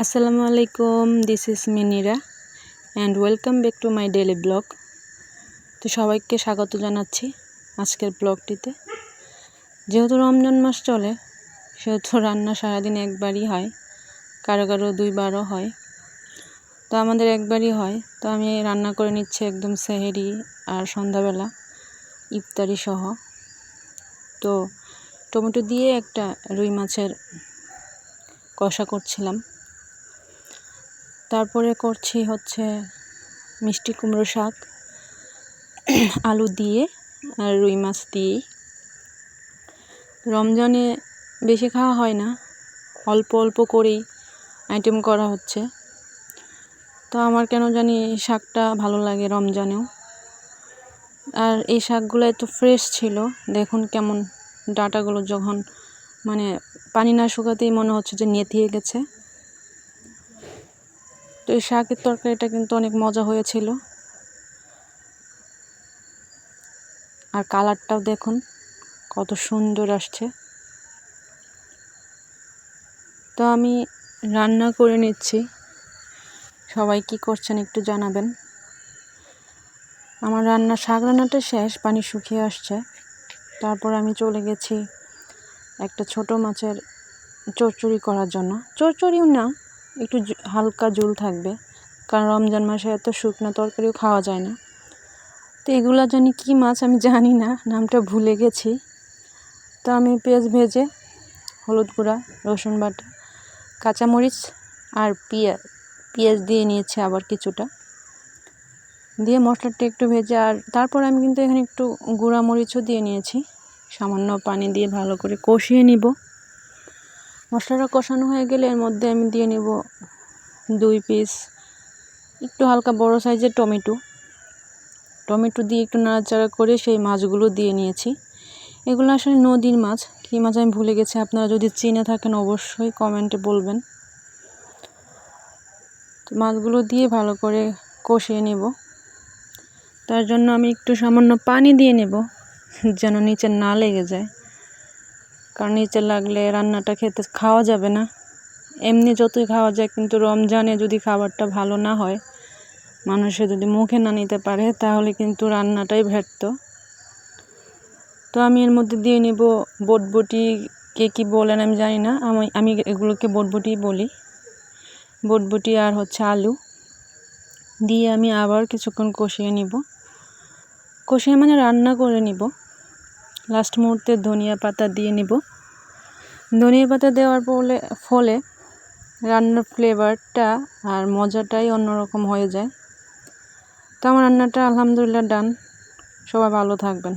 আসসালামু আলাইকুম this is Minira and welcome back to my daily blog তো সবাইকে স্বাগত জানাচ্ছি আজকের ব্লগটিতে যেহেতু রমজান মাস চলে, সেহেতু রান্না সারাদিন একবারই হয়, কারও কারও দুইবারও হয়। তো আমাদের একবারই হয়, তো আমি রান্না করে নিচ্ছি একদম সেহেরি আর সন্ধ্যাবেলা, ইফতারি সহ। তো টমেটো দিয়ে একটা রুই মাছের কষা করছিলাম। তারপরে করছি হচ্ছে মিষ্টি কুমড়ো শাক, আলু দিয়ে আর রুই মাছ দিয়েই। রমজানে বেশি খাওয়া হয় না, অল্প অল্প করেই আইটেম করা হচ্ছে। তো আমার কেন জানি শাকটা ভালো লাগে রমজানেও। আর এই শাকগুলো এত ফ্রেশ ছিল, দেখুন কেমন ডাটাগুলো যখন মানে পানি না শুকাতেই মনে হচ্ছে যে নেতিয়ে গেছে। তো এই শাকের তরকারিটা কিন্তু অনেক মজা হয়েছিল। আর কালারটাও দেখুন, কত সুন্দর আসছে। তো আমি রান্না করে নিচ্ছি। সবাই কি করছেন একটু জানাবেন। আমার রান্না, শাক রান্নাটা শেষ, পানি শুকিয়ে আসছে। তারপর আমি চলে গেছি একটা ছোট মাছের চচ্চড়ি করার জন্য। চচ্চড়িও না একটু হালকা ঝোল থাকবে। কারণ রমজান মাসে এত শুকনো তরকারিও খাওয়া যায় না। তো এগুলো জানি কী মাছ আমি জানি না, নামটা ভুলে গেছি। তো আমি পেঁয়াজ ভেজে, হলুদ গুঁড়া, রসুন বাটা, কাঁচামরিচ আর পেঁয়াজ পেঁয়াজ দিয়ে নিয়েছি আবার কিছুটা। দিয়ে মশলাটা একটু ভেজে আর তারপর আমি কিন্তু এখানে একটু গুঁড়া মরিচও দিয়ে নিয়েছি। সামান্য পানি দিয়ে ভালো করে কষিয়ে নিব। মশলাটা কষানো হয়ে গেলে এর মধ্যে আমি দিয়ে নেব দুই পিস একটু হালকা বড় সাইজের টমেটো। টমেটো দিয়ে একটু নাড়াচাড়া করে সেই মাছগুলো দিয়ে নিয়েছি। এগুলো আসলে নদীর মাছ, কী মাছ আমি ভুলে গেছি, আপনারা যদি চিনে থাকেন অবশ্যই কমেন্টে বলবেন। মাছগুলো দিয়ে ভালো করে কষিয়ে নেব। তার জন্য আমি একটু সামান্য পানি দিয়ে নেব, যেন নিচে না লেগে যায়। কারণ নিচে লাগলে রান্নাটা খেতে খাওয়া যাবে না। এমনি যতই খাওয়া যায়, কিন্তু রমজানে যদি খাবারটা ভালো না হয়, মানুষে যদি মুখে না নিতে পারে, তাহলে কিন্তু রান্নাটাই ব্যর্থ। তো আমি এর মধ্যে দিয়ে নেব বটবটি। কে কী বলেন আমি জানি না। আমি আমি এগুলোকে বটবটি বলি। বটবটি আর হচ্ছে আলু। দিয়ে আমি আবার কিছুক্ষণ কষিয়ে নিব। কষিয়ে মানে রান্না করে নিব। লাস্ট মুহূর্তে ধনিয়া পাতা দিয়ে নেব। ধনিয়া পাতা দেওয়ার ফলে ফলে রান্নার ফ্লেভারটা আর মজাটাই অন্যরকম হয়ে যায়। তো আমার রান্নাটা আলহামদুলিল্লাহ ডান সবাই ভালো থাকবেন।